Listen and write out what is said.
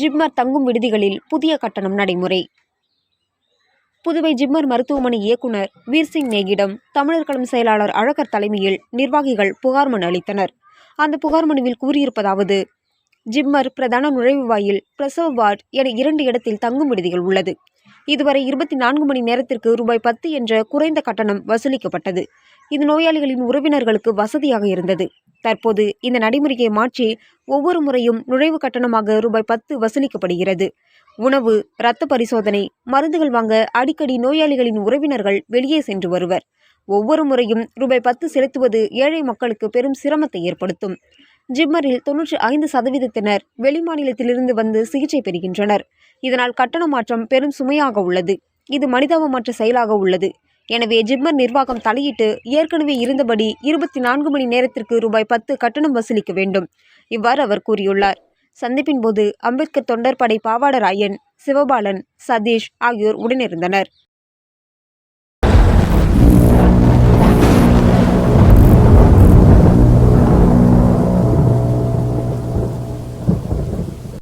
ஜிப்மர் தங்கும் விடுதிகளில் புதிய கட்டணம் நடைமுறை. புதுவை ஜிப்மர் மருத்துவமனை இயக்குனர் வீர்சிங் நேகிடம் தமிழர் களம் செயலாளர் அழகர் தலைமையில் நிர்வாகிகள் புகார் மனு அளித்தனர். அந்த புகார் மனுவில் கூறியிருப்பதாவது ஜிப்மர் பிரதான நுழைவுவாயில் பிரசவ வார்டு என இரண்டு இடத்தில் தங்கும் விடுதிகள் உள்ளது. இதுவரை இருபத்தி நான்கு மணி நேரத்திற்கு ரூபாய் பத்து என்ற குறைந்த கட்டணம் வசூலிக்கப்பட்டது. இது நோயாளிகளின் உறவினர்களுக்கு வசதியாக இருந்தது. தற்போது இந்த நடைமுறையை மாற்றி ஒவ்வொரு முறையும் நுழைவு கட்டணமாக ரூபாய் பத்து வசூலிக்கப்படுகிறது. உணவு இரத்த பரிசோதனை மருந்துகள் வாங்க அடிக்கடி நோயாளிகளின் உறவினர்கள் வெளியே சென்று வருவர். ஒவ்வொரு முறையும் ரூபாய் பத்து செலுத்துவது ஏழை மக்களுக்கு பெரும் சிரமத்தை ஏற்படுத்தும். ஜிம்மரில் தொன்னூற்றி ஐந்து சதவீதத்தினர் வெளிமாநிலத்திலிருந்து வந்து சிகிச்சை பெறுகின்றனர். இதனால் கட்டண மாற்றம் பெரும் சுமையாக உள்ளது. இது மனிதாபமற்ற செயலாக உள்ளது. எனவே ஜிப்மர் நிர்வாகம் தலையிட்டு ஏற்கனவே இருந்தபடி இருபத்தி நான்கு மணி நேரத்திற்கு ரூபாய் பத்து கட்டணம் வசூலிக்க வேண்டும். இவ்வாறு அவர் கூறியுள்ளார். சந்திப்பின் போது அம்பேத்கர் தொண்டர் படை பாவாடராயன் சிவபாலன் சதீஷ் ஆகியோர் உடனிருந்தனர்